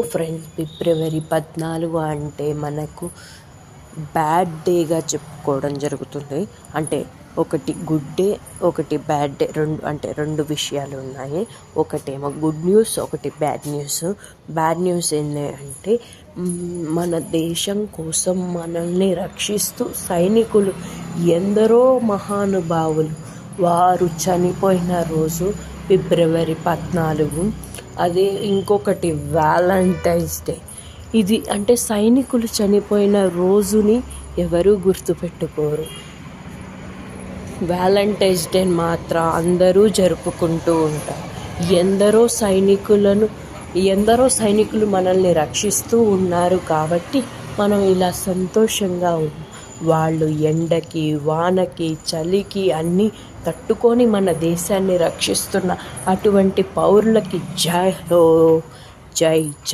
Friends ఫిబ్రవరి పద్నాలుగు అంటే మనకు బ్యాడ్ డేగా చెప్పుకోవడం జరుగుతుంది. అంటే ఒకటి గుడ్ డే ఒకటి బ్యాడ్ డే రెండు అంటే రెండు విషయాలు ఉన్నాయి. ఒకటేమో గుడ్ న్యూస్ ఒకటి బ్యాడ్ న్యూస్. బ్యాడ్ న్యూస్ ఏంటి అంటే మన దేశం కోసం మనల్ని రక్షిస్తూ సైనికులు ఎందరో మహానుభావులు వారు చనిపోయిన రోజు ఫిబ్రవరి పద్నాలుగు అదే ఇంకొకటి వ్యాలంటైన్స్ డే ఇది అంటే సైనికులు చనిపోయిన రోజుని ఎవరూ గుర్తుపెట్టుకోరు. వ్యాలంటైన్స్ డే మాత్రం అందరూ జరుపుకుంటూ ఉంటారు. ఎందరో సైనికులను ఎందరో సైనికులు మనల్ని రక్షిస్తూ ఉన్నారు కాబట్టి మనం ఇలా సంతోషంగా ఉన్నాం. వాళ్ళు ఎండకి వానకి చలికి అన్నీ తట్టుకొని మన దేశాన్ని రక్షిస్తున్న అటువంటి పౌరులకి జై హో జై జై